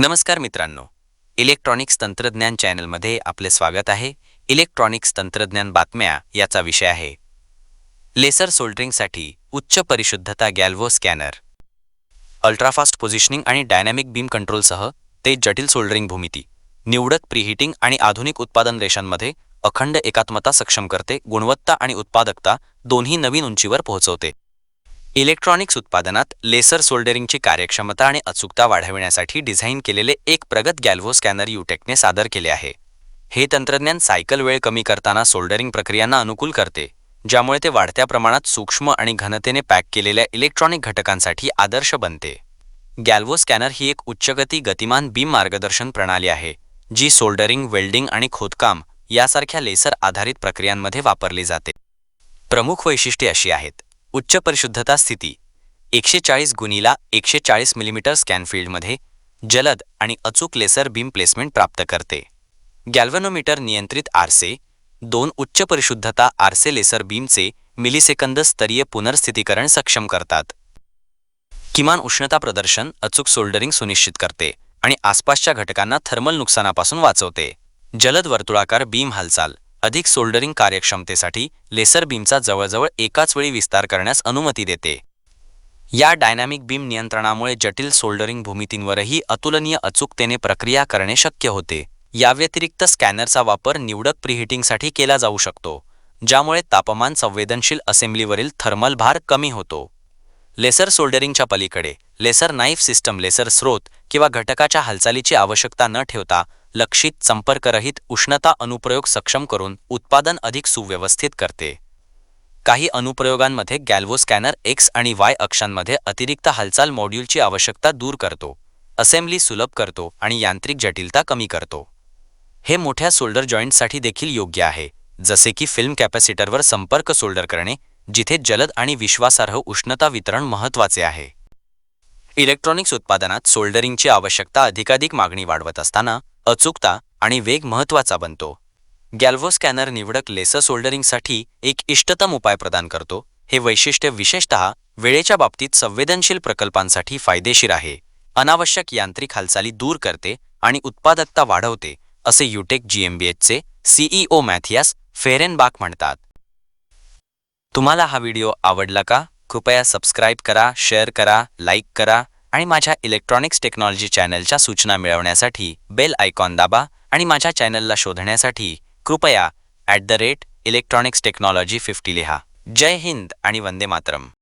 नमस्कार मित्रांनो. इलेक्ट्रॉनिक्स तंत्रज्ञान चॅनलमध्ये आपले स्वागत आहे. इलेक्ट्रॉनिक्स तंत्रज्ञान बातम्या याचा विषय आहे. लेसर सोल्डरिंगसाठी उच्च परिशुद्धता गॅल्वो स्कॅनर. अल्ट्राफास्ट पोझिशनिंग आणि डायनॅमिक बीम कंट्रोलसह ते जटिल सोल्डरिंग भूमिती. निवडक प्रीहीटिंग आणि आधुनिक उत्पादन रेषांमध्ये अखंड एकात्मता सक्षम करते गुणवत्ता आणि उत्पादकता दोन्ही नवीन उंचीवर पोहोचवते. इलेक्ट्रॉनिक्स उत्पादनात लेसर सोल्डरिंगची कार्यक्षमता आणि अचूकता वाढविण्यासाठी डिझाईन केलेले एक प्रगत गॅल्व्हो स्कॅनर युटेकने सादर केले आहे. हे तंत्रज्ञान सायकल वेळ कमी करताना सोल्डरिंग प्रक्रियांना अनुकूल करते ज्यामुळे ते वाढत्या प्रमाणात सूक्ष्म आणि घनतेने पॅक केलेल्या इलेक्ट्रॉनिक घटकांसाठी आदर्श बनते. गॅल्व्हो स्कॅनर ही एक उच्चगती गतिमान बीम मार्गदर्शन प्रणाली आहे जी सोल्डरिंग वेल्डिंग आणि खोदकाम यासारख्या लेसर आधारित प्रक्रियांमध्ये वापरली जाते. प्रमुख वैशिष्ट्ये अशी आहेत. उच्च परिशुद्धता स्थिती. एकशे चाळीस गुणीला एकशे चाळीस मिलीमीटर स्कॅनफील्डमध्ये जलद आणि अचूक लेसर बीम प्लेसमेंट प्राप्त करते. गॅल्व्हनोमीटर नियंत्रित आरसे दोन उच्च परिशुद्धता आरसे लेसर बीमचे मिलिसेकंद स्तरीय पुनर्स्थितीकरण सक्षम करतात. किमान उष्णता प्रदर्शन अचूक सोल्डरिंग सुनिश्चित करते आणि आसपासच्या घटकांना थर्मल नुकसानापासून वाचवते. जलद वर्तुळाकार बीम हालचाल. अधिक सोल्डरिंग कार्यक्षमतेसाठी लेसर बीमचा जवळजवळ एकाच वेळी विस्तार करण्यास अनुमती देते. या डायनॅमिक बीम नियंत्रणामुळे जटिल सोल्डरिंग भूमितींवरही अतुलनीय अचूकतेने प्रक्रिया करणे शक्य होते. याव्यतिरिक्त स्कॅनरचा वापर निवडक प्रिहिटिंगसाठी केला जाऊ शकतो ज्यामुळे तापमान संवेदनशील असेंब्लीवरील थर्मल भार कमी होतो. लेसर सोल्डरिंगच्या पलीकडे लेसर नाईफ सिस्टम लेसर स्रोत किंवा घटकाच्या हालचालीची आवश्यकता न ठेवता लक्षित संपर्करहित उष्णता अनुप्रयोग सक्षम करून उत्पादन अधिक सुव्यवस्थित करते. काही अनुप्रयोगांमध्ये गॅल्वो स्कॅनर एक्स आणि वाय अक्षांमध्ये अतिरिक्त हालचाल मॉड्यूलची आवश्यकता दूर करतो असेंब्ली सुलभ करतो आणि यांत्रिक जटिलता कमी करतो. हे मोठ्या सोल्डर जॉईंटसाठी देखील योग्य आहे जसे की फिल्म कॅपॅसिटरवर संपर्क सोल्डर करणे जिथे जलद आणि विश्वासार्ह उष्णता वितरण महत्त्वाचे आहे. इलेक्ट्रॉनिक्स उत्पादनात सोल्डरिंगची आवश्यकता अधिकाधिक मागणी वाढवत असताना अचूकता आणि वेग महत्त्वाचा बनतो. गॅल्व्हो स्कॅनर निवडक लेसर सोल्डरिंगसाठी एक इष्टतम उपाय प्रदान करतो. हे वैशिष्ट्य विशेषतः वेळेच्या बाबतीत संवेदनशील प्रकल्पांसाठी फायदेशीर आहे. अनावश्यक यांत्रिक हालचाली दूर करते आणि उत्पादकता वाढवते असे युटेक जीएमबीएचचे सीईओ मॅथियास फेरेनबाक म्हणतात. तुम्हाला हा व्हिडिओ आवडला का? कृपया सबस्क्राईब करा शेअर करा लाईक करा आणि माझ्या इलेक्ट्रॉनिक्स टेक्नॉलॉजी चॅनलच्या सूचना मिळवण्यासाठी बेल आयकॉन दाबा आणि माझ्या चॅनलला शोधण्यासाठी कृपया at the rate electronics technology fifty लिहा. जय हिंद आणि वंदे मातरम.